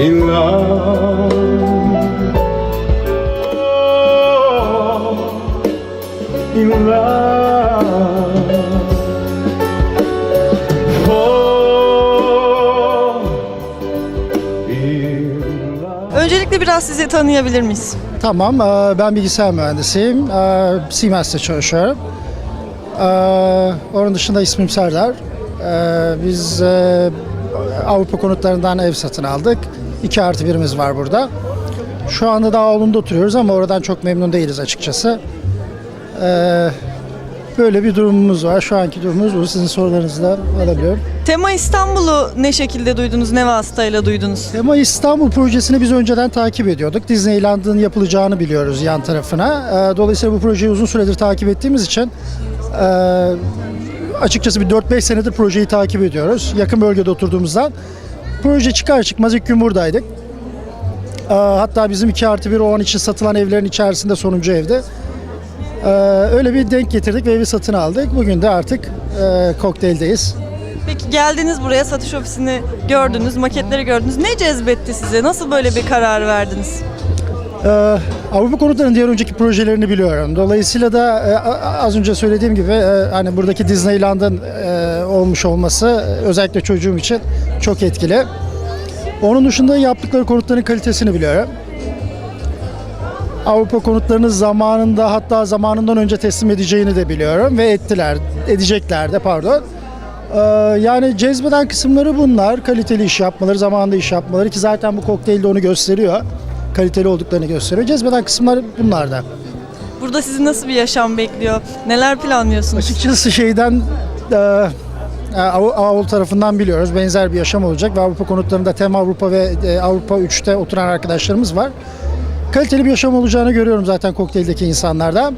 in love. In love. İn love. Öncelikle biraz sizi tanıyabilir miyiz? Tamam, e, ben bilgisayar mühendisiyim. E, Siemens'te çalışıyorum. E, Onun dışında ismim Serdar. Biz Avrupa konutlarından ev satın aldık. 2 artı birimiz var burada. Şu anda daha Oğlun'da oturuyoruz ama oradan çok memnun değiliz açıkçası. E, Böyle bir durumumuz var. Şu anki durumumuz bu. Sizin sorularınızı da alabiliyorum. Tema İstanbul'u ne şekilde duydunuz, ne vasıtayla duydunuz? Tema İstanbul projesini biz önceden takip ediyorduk. Disneyland'ın yapılacağını biliyoruz yan tarafına. Ee, Dolayısıyla bu projeyi uzun süredir takip ettiğimiz için e, açıkçası bir 4-5 senedir projeyi takip ediyoruz. Yakın bölgede oturduğumuzdan. Proje çıkar çıkmaz ilk gün buradaydık. Ee, Hatta bizim 2 artı 1 o an için satılan evlerin içerisinde sonuncu evde. Ee, Öyle bir denk getirdik ve evi satın aldık. Bugün de artık e, kokteyldeyiz. Peki geldiniz buraya, satış ofisini gördünüz, maketleri gördünüz. Ne cezbetti size? Nasıl böyle bir karar verdiniz? Ee, Avrupa konutlarının diğer önceki projelerini biliyorum. Dolayısıyla da e, az önce söylediğim gibi e, hani buradaki Disneyland'ın e, olmuş olması özellikle çocuğum için çok etkili. Onun dışında yaptıkları konutların kalitesini biliyorum. Avrupa konutlarını zamanında hatta zamanından önce teslim edeceğini de biliyorum ve ettiler, edecekler de pardon. Ee, yani cezbeden kısımları bunlar. Kaliteli iş yapmaları, zamanında iş yapmaları ki zaten bu kokteyl de onu gösteriyor. Kaliteli olduklarını gösteriyor. Cezbeden kısımlar bunlar da. Burada sizi nasıl bir yaşam bekliyor? Neler planlıyorsunuz? Açıkçası şeyden e, e, Av- Avrupa tarafından biliyoruz. Benzer bir yaşam olacak ve Avrupa konutlarında Tem Avrupa ve e, Avrupa 3'te oturan arkadaşlarımız var. Kaliteli bir yaşam olacağını görüyorum zaten kokteyldeki insanlarda.